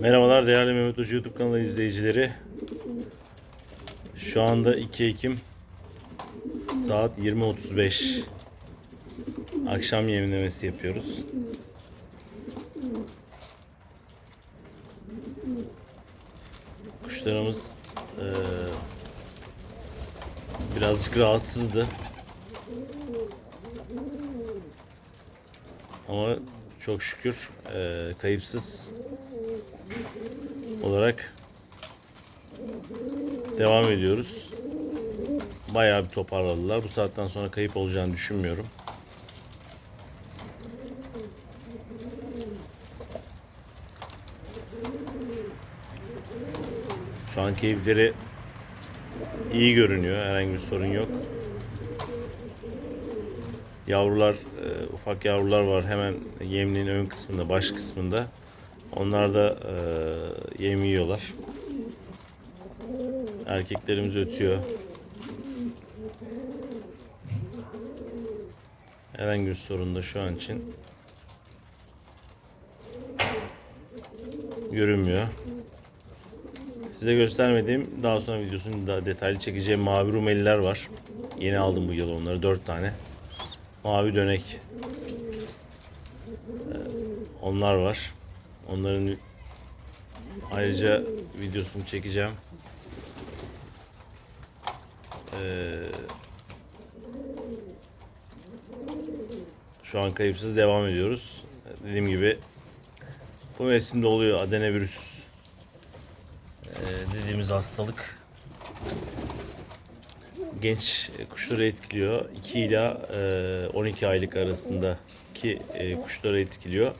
Merhabalar değerli Mehmet Hoca YouTube kanalı izleyicileri. Şu anda 2 Ekim saat 20.35 akşam yemlemesi yapıyoruz. Kuşlarımız eee, birazcık rahatsızdı. Ama çok şükür eee, kayıpsız olarak devam ediyoruz. Bayağı bir toparladılar. Bu saatten sonra kayıp olacağını düşünmüyorum. Şu an keyifleri iyi görünüyor. Herhangi bir sorun yok. Yavrular, e, ufak yavrular var hemen yemliğin ön kısmında, baş kısmında. Onlar da e, yem yiyorlar. Erkeklerimiz ötüyor. Herhangi bir sorun da şu an için görünmüyor. Size göstermediğim daha sonra videosunu daha detaylı çekeceğim mavi rumeliler var. Yeni aldım bu yıl onları 4 tane. Mavi dönek. Ee, Onlar var. Onların ayrıca videosunu çekeceğim. Ee, şu an kayıpsız devam ediyoruz. Dediğim gibi bu mevsimde oluyor adenovirüs ee, dediğimiz hastalık. Genç kuşları etkiliyor. 2 ila e, 12 aylık arasındaki e, kuşları etkiliyor.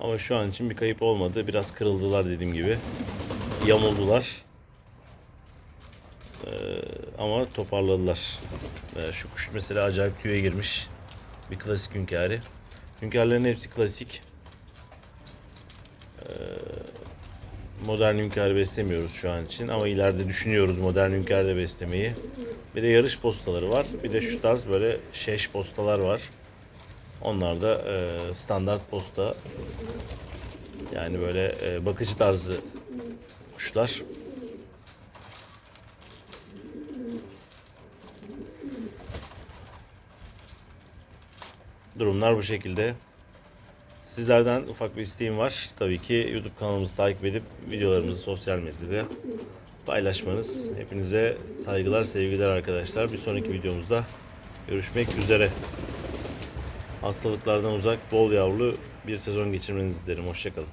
Ama şu an için bir kayıp olmadı. Biraz kırıldılar dediğim gibi. Yamuldular. Ee, ama toparladılar. Ee, şu kuş mesela acayip tüye girmiş. Bir klasik hünkâri. Hünkârların hepsi klasik. Ee, modern hünkârı beslemiyoruz şu an için. Ama ileride düşünüyoruz modern hünkârı da beslemeyi. Bir de yarış postaları var. Bir de şu tarz böyle şeş postalar var. Onlar da e, standart posta. Yani böyle e, bakıcı tarzı kuşlar. Durumlar bu şekilde. Sizlerden ufak bir isteğim var. Tabii ki YouTube kanalımızı takip edip videolarımızı sosyal medyada paylaşmanız. Hepinize saygılar, sevgiler arkadaşlar. Bir sonraki videomuzda görüşmek üzere. Hastalıklardan uzak, bol yavrulu bir sezon geçirmenizi dilerim. Hoşçakalın.